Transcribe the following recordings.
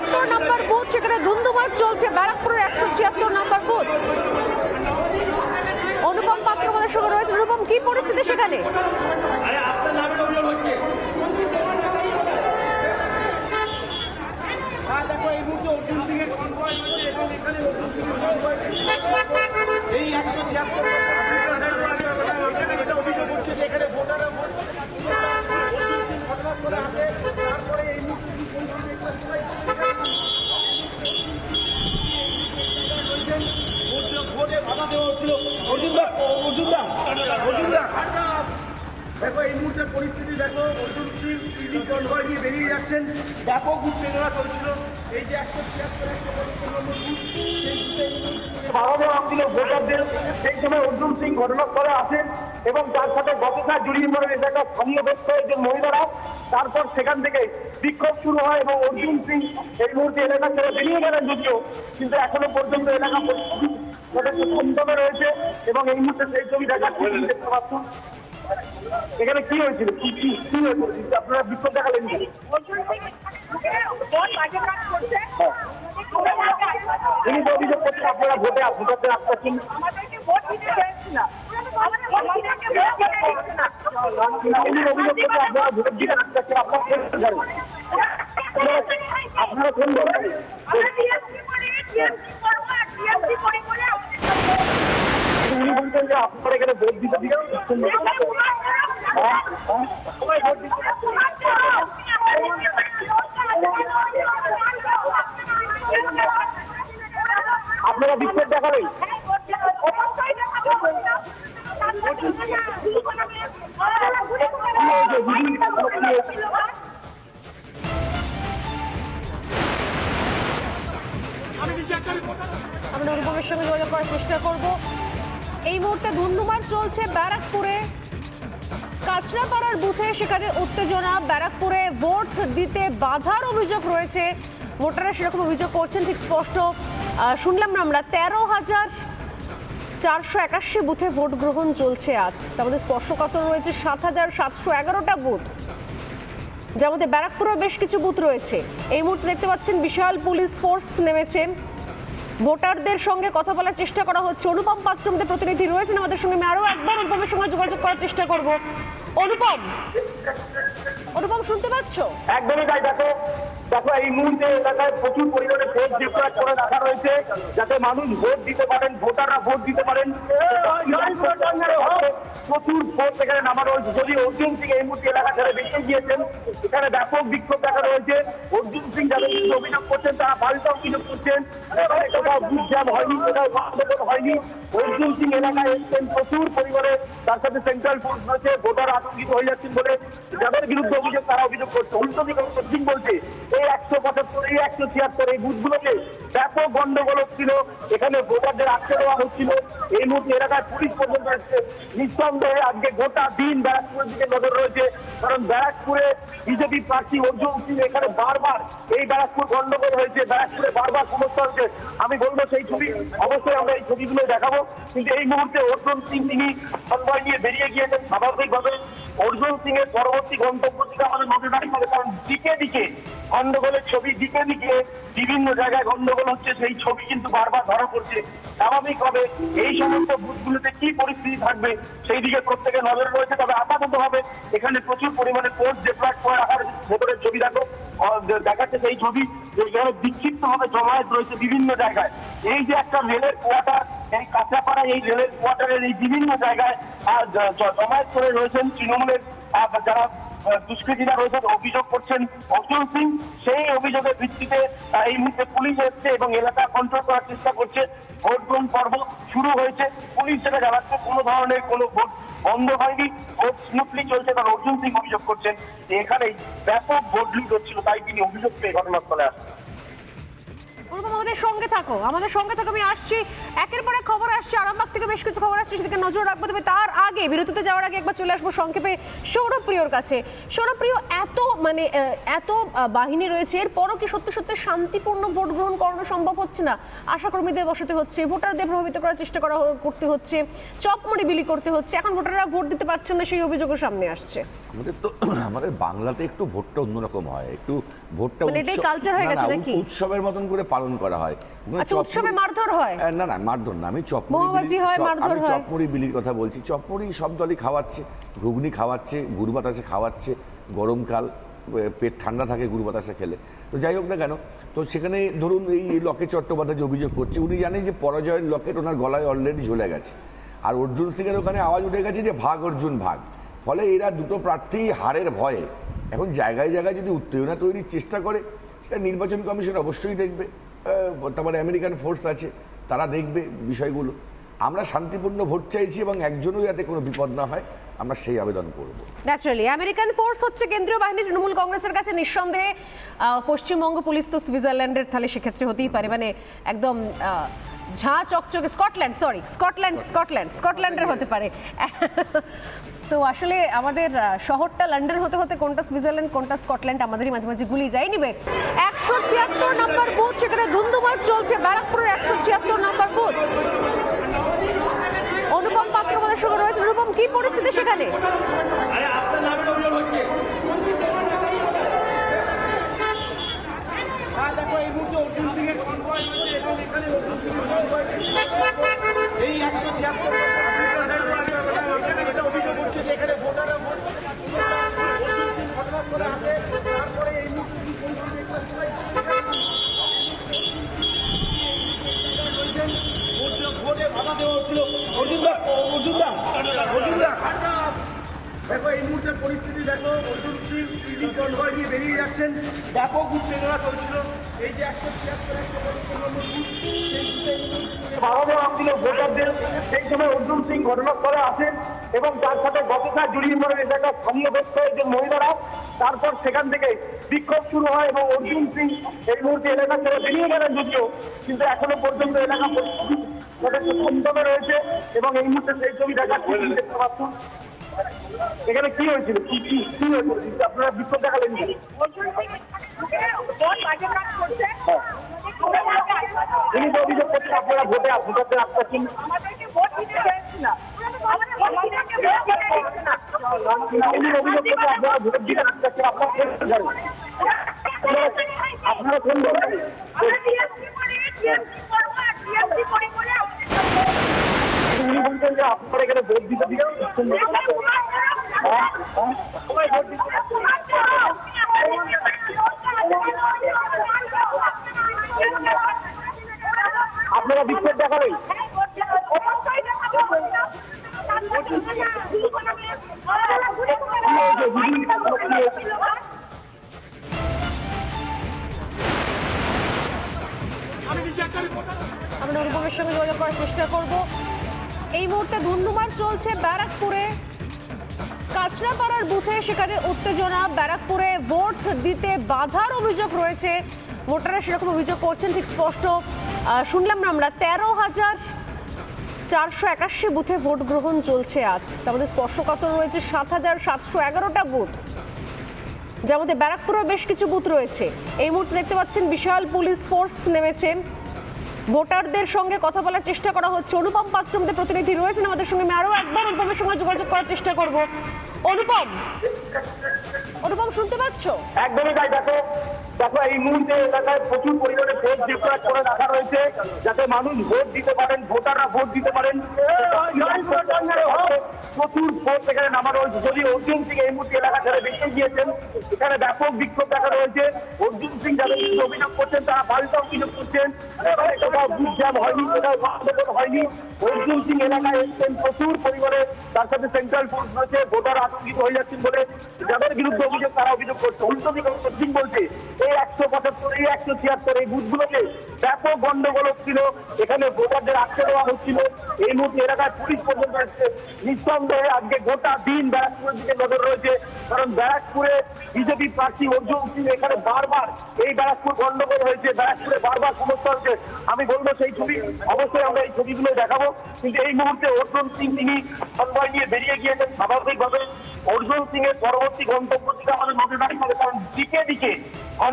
ছিয়াত্তর নম্বর বুথ, সেখানে ধুন্ধুমার চলছে ব্যারাকপুরের একশো ছিয়াত্তর নম্বর বুথ। অনুপম পাত্র আমাদের সঙ্গে রয়েছে। অনুপম, কি পরিস্থিতি সেখানে? এই একশো ছিয়াত্তর তারপর সেখান থেকে বিক্ষোভ শুরু হয় এবং অর্জুন সিং এই মুহূর্তে এলাকা ছেড়ে বেরিয়ে গেলেন যদিও, কিন্তু এখনও পর্যন্ত এলাকা রয়েছে এবং এই মুহূর্তে সেই ছবি দেখাচ্ছি। দেখতে পাচ্ছেন এখানে কি হয়েছিল? কি কি কি হয়েছিল? আপনারা বিক্ষোভ দেখালেন কি? তিনি তো অভিযোগ করছেন আপনারা ভোটে ভোটারদের আপনারা ভোট আপনারা কোন? উনি বলছেন যে আপনারা এখানে ভোট দিতে আপনারা বিক্ষোভ দেখাবেন। আমরা অনুপমের সঙ্গে যোগাযোগ করার চেষ্টা করব। এই মুহূর্তে ধুন্ধুমার চলছে ব্যারাকপুরে। কাঁচরাপাড়ার বুথে সেখানে উত্তেজনা। ব্যারাকপুরে ভোট দিতে বাধার অভিযোগ রয়েছে। ভোটাররা সেরকম অভিযোগ করছেন, ঠিক স্পষ্ট। শুনলাম না আমরা, তেরো হাজার চারশো একাশি বুথে ভোট গ্রহণ চলছে আজ। তার মধ্যে স্পর্শকাতর রয়েছে সাত হাজার সাতশো এগারোটা বুথ। যার মধ্যে ব্যারাকপুরেও বেশ কিছু বুথ রয়েছে। এই মুহূর্তে দেখতে পাচ্ছেন, বিশাল পুলিশ ফোর্স নেমেছে ভোটারদের সঙ্গে কথা বলার চেষ্টা করা হচ্ছে। অনুপম পাত্র আমাদের প্রতিনিধি রয়েছেন আমাদের সঙ্গে। আমি আরও একবার অনুপমের সঙ্গে যোগাযোগ করার চেষ্টা করব। অনুপম অনুপম শুনতে পাচ্ছ? একদমই তাই, দেখো। দেখো এই মুহূর্তে এলাকায় প্রচুর পরিমাণে ভোট ডিপ্লয় করে রাখা রয়েছে। যাতে মানুষ ভোট দিতে পারেন ভোটাররা ভোট দিতে পারেন। প্রচুর ভোট এখানে নামানো হয়েছে যদি অর্জুন সিং এই মুহূর্তে এলাকা ছেড়ে বেরিয়ে গিয়েছেন এখানে ব্যাপক বিক্ষোভ দেখা রয়েছে। অর্জুন সিং যাদের বিরুদ্ধে অভিযোগ করছেন তারা পাল্টা অভিযোগ করছেন। কোথাও বুথ জ্যাম হয়নি কোথাও আন্দোলন হয়নি। অর্জুন সিং এলাকায় এসছেন প্রচুর পরিমাণে তার সাথে সেন্ট্রাল ফোর্স রয়েছে। ভোটার আতঙ্কিত হয়ে যাচ্ছেন বলে যাদের বিরুদ্ধে অভিযোগ তারা অভিযোগ করছে। উল্টো দিকে অর্জুন সিং বলছে এই একশো পঁচাত্তর, এই একশো ছিয়াত্তর, এই বুথগুলোতে ব্যাপক গন্ডগোল হচ্ছিল। এখানে ভোটারদের আটকে দেওয়া হচ্ছিল। এই মুহূর্তে এলাকায় পুলিশ পর্যন্ত এসছে নিঃসন্দেহে আজকে গোটা দিন ব্যারাকপুরের দিকে নজর রয়েছে। কারণ ব্যারাকপুরে বিজেপি প্রার্থী অর্জুন সিং এখানে বারবার এই ব্যারাকপুর গন্ডগোল হয়েছে। ব্যারাকপুরে বারবার সমস্যা হচ্ছে। আমি বলব সেই ছবি, অবশ্যই আমরা এই ছবিগুলো দেখাবো। কিন্তু এই মুহূর্তে অর্জুন সিং তিনি কনভয় নিয়ে বেরিয়ে গিয়েছেন স্বাভাবিকভাবে। অর্জুন সিং এর পরবর্তী গন্তব্য থেকে আমাদের নজর রাখতে হবে। কারণ দিকে দিকে গন্ডগোলের ছবি দিকে দিকে, বিভিন্ন জায়গায় গন্ডগোল হচ্ছে, সেই ছবি কিন্তু বারবার ধরা পড়ছে। স্বাভাবিকভাবে এই সমস্ত বুথগুলোতে কি পরিস্থিতি থাকবে, সেই দিকে প্রত্যেকে নজর রয়েছে। তবে আপাতত ভাবে এখানে প্রচুর পরিমাণে পোস্ট ডেভেলপ করে রাখার ভেতরের ছবি দেখো দেখাচ্ছে সেই ছবি যে এখানে বিক্ষিপ্ত ভাবে জমায়েত রয়েছে বিভিন্ন জায়গায়। এই যে একটা রেলের কোয়ার্টার, এই কাঁচাপাড়া এই রেলের কোয়ার্টারের এই বিভিন্ন জায়গায় জমায়েত করে রয়েছেন তৃণমূলের যারা দুষ্কৃতীরা রয়েছেন, অভিযোগ করছেন অর্জুন সিং। সেই অভিযোগের ভিত্তিতে এই মুহূর্তে পুলিশ এসছে এবং এলাকা কন্ট্রোল করার চেষ্টা করছে। ভোট গ্রহণ পর্ব শুরু হয়েছে। পুলিশ সেটা জানাচ্ছে, কোনো ধরনের কোনো ভোট বন্ধ হয়নি। ভোট স্মুথলি চলছে কারণ অর্জুন সিং অভিযোগ করছেন এখানে এখানেই ব্যাপক ভোট লুট হচ্ছিল, তাই তিনি অভিযোগ পেয়ে ঘটনাস্থলে আসছেন। অনুপম আমাদের সঙ্গে থাকো। আমাদের সঙ্গে থাকো আমি আসছি। একের পর এক খবর আসছে আরামবাগ থেকে বেশ কিছু খবর আসছে সেদিকে নজর রাখব। তবে তার আগে বিরতিতে যাওয়ার আগে একবার চলে আসব সংক্ষেপে সৌরভপ্রিয়র কাছে। সৌরভপ্রিয় এত মানে এত বাহিনী রয়েছে এরপরও কি সত্যি সত্যি শান্তিপূর্ণ ভোট গ্রহণ করানো সম্ভব হচ্ছে না? আশাকর্মীদের বসাতে হচ্ছে ভোটারদের প্রভাবিত করার চেষ্টা করা করতে হচ্ছে চপমড়ি বিলি করতে হচ্ছে। এখন ভোটাররা ভোট দিতে পারছেন না সেই অভিযোগও সামনে আসছে। আমাদের তো আমাদের বাংলাতে একটু ভোটটা অন্যরকম হয়। একটু ভোটটা মানে উৎসব- culture হয়ে গেছে নাকি? উৎসবের মতন করে পালন করা হয়। ওখানে আচ্ছা, উৎসবে মারধর হয়? না না মারধর না আমি চপমুড়ি আমি চপমুড়ি বিলির কথা বলছি। চপমুড়ি সব দলই খাওয়াচ্ছে ঘুগনি খাওয়াচ্ছে গুড় বাতাসে খাওয়াচ্ছে গরমকাল পেট ঠান্ডা থাকে গুড় বাতাসে খেলে। তো যাই হোক না কেন তো সেখানে ধরুন এই লকেট চট্টোপাধ্যায় যে অভিযোগ করছে উনি জানেন যে পরাজয়ের লকেট ওনার গলায় অলরেডি ঝুলে গেছে। আর অর্জুন সিংয়ের ওখানে আওয়াজ উঠে গেছে যে ভাগ অর্জুন ভাগ। ফলে এরা দুটো প্রার্থী হারের ভয়ে। এখন জায়গায় জায়গায় যদি উত্তেজনা তৈরির চেষ্টা করে সেটা নির্বাচন কমিশন অবশ্যই দেখবে। তারপরে আমেরিকান ফোর্স আছে, তারা দেখবে বিষয়গুলো। আমরা শান্তিপূর্ণ ভোট চাইছি এবং একজনও যাতে কোনো বিপদ না হয়। আমরা সেই আবেদন করব। ন্যাচারালি আমেরিকান ফোর্স হচ্ছে কেন্দ্রীয় বাহিনী তৃণমূল কংগ্রেসের কাছে নিঃসন্দেহে পশ্চিমবঙ্গ পুলিশ তো সুইজারল্যান্ডের তাহলে সেক্ষেত্রে হতেই পারে। মানে একদম ঝাঁ চকচকে স্কটল্যান্ড সরি স্কটল্যান্ড স্কটল্যান্ড। স্কটল্যান্ডের হতে পারে। তো আসলে আমাদের শহরটা লন্ডন হতে হতে কোনটা সুইজারল্যান্ড কোনটা স্কটল্যান্ড আমাদেরই মাঝে মাঝে গুলি যাই নিবে একশো ছিয়াত্তর নম্বর বুথ সেখানে ধুন্ধুমার চলছে। ব্যারাকপুরের একশো ছিয়াত্তর নম্বর বুথ আমাদের রয়েছে। রূপম কি পরিস্থিতি সেখানে? এই একশো ছিয়াত্তর। দেখো মুহূর্তে পরিস্থিতি দেখো, অর্জুন সিং ইডি নিয়ে বেরিয়ে যাচ্ছেন। ব্যাপক উত্তেজনা চলছিল। এই যে একশো তারপর সেখান থেকে বিক্ষোভ শুরু হয় এবং অর্জুন সিং এই মুহূর্তে এলাকা ছেড়ে বেরিয়ে গেলেন যদিও, কিন্তু এখনও পর্যন্ত এলাকা রয়েছে এবং এই মুহূর্তে সেই ছবি দেখাচ্ছি দেখতে পাচ্ছেন। এখানে কি হয়েছিল? কি কি কি হয়েছিল? আপনারা বিক্ষোভ দেখালেন কি? তিনি তো অভিযোগ করছেন, আপনারা ভোটে ভোটারদের আস্থা আপনারা কিন? আপনারা এখানে ভোট ভোট দিতে আপনারা? আমরা সঙ্গে যোগাযোগ করার চেষ্টা করব এই মুহূর্তে ধুন্ধুমার চলছে ব্যারাকপুরে। কাঁচরাপাড়ার বুথে সেখানে উত্তেজনা, ব্যারাকপুরে ভোট দিতে বাধার অভিযোগ রয়েছে। ভোটাররা সেরকম অভিযোগ করছেন, ঠিক স্পষ্ট। শুনলাম না আমরা, তেরো হাজার চারশো একাশি বুথে ভোট গ্রহণ চলছে আজ। তার মধ্যে স্পর্শকাতর রয়েছে সাত হাজার সাতশো এগারোটা বুথ। যার মধ্যে ব্যারাকপুরেও বেশ কিছু বুথ রয়েছে। এই মুহূর্তে দেখতে পাচ্ছেন, বিশাল পুলিশ ফোর্স নেমেছেন ভোটারদের সঙ্গে কথা বলার চেষ্টা করা হচ্ছে। অনুপম পাত্র আমাদের প্রতিনিধি রয়েছেন আমাদের সঙ্গে। আমি আরও একবার অনুপমের সঙ্গে যোগাযোগ করার চেষ্টা করব। অনুপম অনুপম, শুনতে পাচ্ছ? একদমই তাই, দেখো। দেখো এই মুহূর্তে এলাকায় প্রচুর পরিমাণে ভোট ডিক্লেয়ার করে রাখা রয়েছে। যাতে মানুষ ভোট দিতে পারেন ভোটাররা ভোট দিতে পারেন। প্রচুর ভোট এখানে নামা রয়েছে। যদি অর্জুন সিং এই মুহূর্তে এলাকা ছেড়ে বেরিয়ে গিয়েছেন এখানে ব্যাপক বিক্ষোভ দেখা রয়েছে। অর্জুন সিং যাদের বিরুদ্ধে অভিযোগ করছেন তারা পাল্টা অভিযোগ করছেন। কোথাও বুথ জ্যাম হয়নি কোথাও গণভোট হয়নি। অর্জুন সিং এলাকায় এসছেন প্রচুর পরিমাণে তার সাথে সেন্ট্রাল ফোর্স রয়েছে। ভোটার আতঙ্কিত হয়ে যাচ্ছেন বলে যাদের বিরুদ্ধে অভিযোগ তারা অভিযোগ করছে। উল্টো দিকে অর্জুন সিং বলছে এই একশো পঁচাত্তর এই একশো ছিয়াত্তর এই ব্যাপক গন্ডগোল এখানে ভোটারদের আটকে দেওয়া হচ্ছিল। এই মুহূর্তে এলাকায় পুলিশ পর্যন্ত এসছে নিঃসন্দেহে আজকে গোটা দিন ব্যারাকপুরের দিকে নজর রয়েছে। কারণ ব্যারাকপুরে বিজেপি প্রার্থী অর্জুন সিং এখানে বারবার এই ব্যারাকপুর গন্ডগোল হয়েছে। ব্যারাকপুরে বারবার সমস্যা আমি বলব সেই ছবি, অবশ্যই আমরা এই ছবিগুলো দেখাবো। কিন্তু এই মুহূর্তে অর্জুন সিং তিনি কনভয় নিয়ে বেরিয়ে গিয়েছেন স্বাভাবিকভাবে। অর্জুন সিং এর পরবর্তী গন্তব্য থেকে আমাদের নজর রাখতে হবে। কারণ দিকে দিকে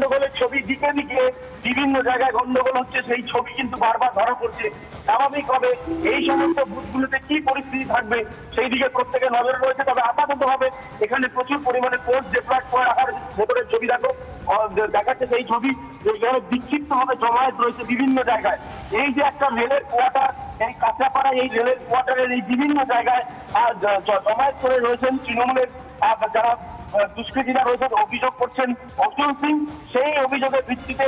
গন্ডগোলের ছবি দিকে দিকে বিভিন্ন জায়গায় গন্ডগোল হচ্ছে, সেই ছবি কিন্তু বারবার ধরা পড়ছে। স্বাভাবিকভাবে এই সমস্ত বুথগুলোতে কি পরিস্থিতি থাকবে, সেই দিকে প্রত্যেকে নজর রয়েছে। তবে আপাতত হবে এখানে প্রচুর পরিমাণে পোস্ট ডেপ্লয়েড করে রাখার ভেতরের ছবি দেখো দেখাচ্ছে সেই ছবি এখানে বিক্ষিপ্ত ভাবে জমায়েত রয়েছে বিভিন্ন জায়গায়। এই যে একটা রেলের কোয়ার্টার এই কাঁচাপাড়া এই রেলের কোয়ার্টারের এই বিভিন্ন জায়গায় জমায়েত করে রয়েছেন তৃণমূলের যারা দুষ্কৃতীরা রয়েছে অভিযোগ করছেন অর্জুন সিং। সেই অভিযোগের ভিত্তিতে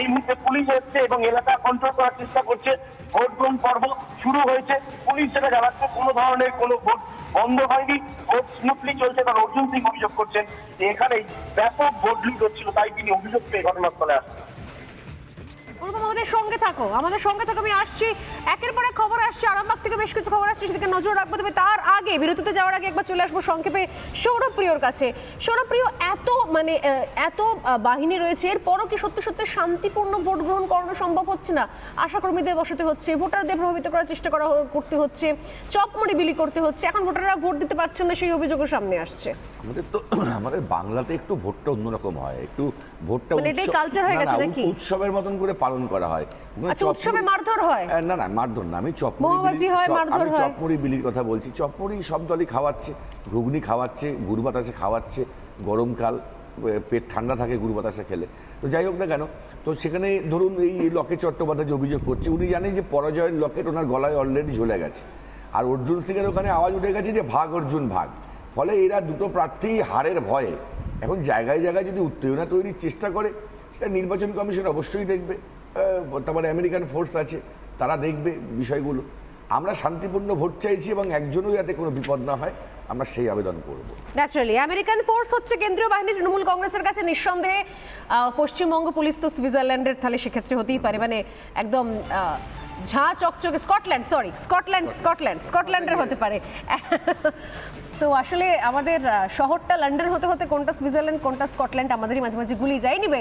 এই মুহূর্তে পুলিশ এসছে এবং এলাকা কন্ট্রোল করার চেষ্টা করছে। ভোট গ্রহণ পর্ব শুরু হয়েছে। পুলিশ সেটা জানাচ্ছে, কোনো ধরনের কোনো ভোট বন্ধ হয়নি। ভোট স্মুথলি চলছে কারণ অর্জুন সিং অভিযোগ করছেন যে এখানেই ব্যাপক ভোট লুট হচ্ছিল, তাই তিনি অভিযোগ পেয়ে ঘটনাস্থলে আসছেন। আমাদের সঙ্গে থাকো। আমাদের সঙ্গে থাকো আমি আসছি। একের পর এক খবর আসছে আরামবাগ থেকে বেশ কিছু খবর আসছে সেদিকে নজর রাখব। তবে তার আগে বিরতিতে যাওয়ার আগে একবার চলে আসব সংক্ষেপে সৌরভপ্রিয়র কাছে। সৌরভপ্রিয় এত মানে এত বাহিনী রয়েছে এরপরও কি সত্যি সত্যি শান্তিপূর্ণ ভোট গ্রহণ করানো সম্ভব হচ্ছে না? আশাকর্মীদের বসাতে হচ্ছে ভোটারদের প্রভাবিত করার চেষ্টা করা করতে হচ্ছে চপমুড়ি বিলি করতে হচ্ছে এখন ভোটাররা ভোট দিতে পারছেন না সেই অভিযোগও সামনে আসছে। আমাদের তো আমাদের বাংলাতে একটু ভোটটা অন্যরকম হয় একটু ভোটটা মানে এটাই উৎসব- হয়ে গেছে নাকি? উৎসবের মতন করে পালন করা হয়। ওখানে আচ্ছা, উৎসবে মারধর হয়? না না মারধর না আমি চপমুড়ি আমি। চপমুড়ি বিলির কথা বলছি। চপমুড়ি সব দলই খাওয়াচ্ছে ঘুগনি খাওয়াচ্ছে গুড় বাতাসে খাওয়াচ্ছে গরমকাল পেট ঠান্ডা থাকে গুড় বাতাসে খেলে। তো যাই হোক না কেন তো সেখানে ধরুন এই লকেট চট্টোপাধ্যায় যে অভিযোগ করছে উনি জানেন যে পরাজয়ের লকেট ওনার গলায় অলরেডি ঝুলে গেছে। আর অর্জুন সিংয়ের ওখানে আওয়াজ উঠে গেছে যে ভাগ অর্জুন ভাগ। ফলে এরা দুটো প্রার্থী হারের ভয়ে। এখন জায়গায় জায়গায় যদি উত্তেজনা তৈরির চেষ্টা করে সেটা নির্বাচন কমিশন অবশ্যই দেখবে। তারপরে আমেরিকান ফোর্স আছে, তারা দেখবে বিষয়গুলো। আমরা শান্তিপূর্ণ ভোট চাইছি এবং একজনও যাতে কোনো বিপদ না হয়, আমরা সেই আবেদন করব। ন্যাচারালি আমেরিকান ফোর্স হচ্ছে কেন্দ্রীয় বাহিনী তৃণমূল কংগ্রেসের কাছে নিঃসন্দেহে পশ্চিমবঙ্গ পুলিশ তো সুইজারল্যান্ডের তাহলে সেক্ষেত্রে হতেই পারে মানে একদম ঝাঁ চকচকে, স্কটল্যান্ড সরি স্কটল্যান্ড স্কটল্যান্ড, স্কটল্যান্ডের হতে পারে। তো আসলে আমাদের শহরটা লন্ডন হতে হতে কোনটা সুইজারল্যান্ড, কোনটা স্কটল্যান্ড, আমাদেরই মাঝে মাঝে গুলি যায়। নিবে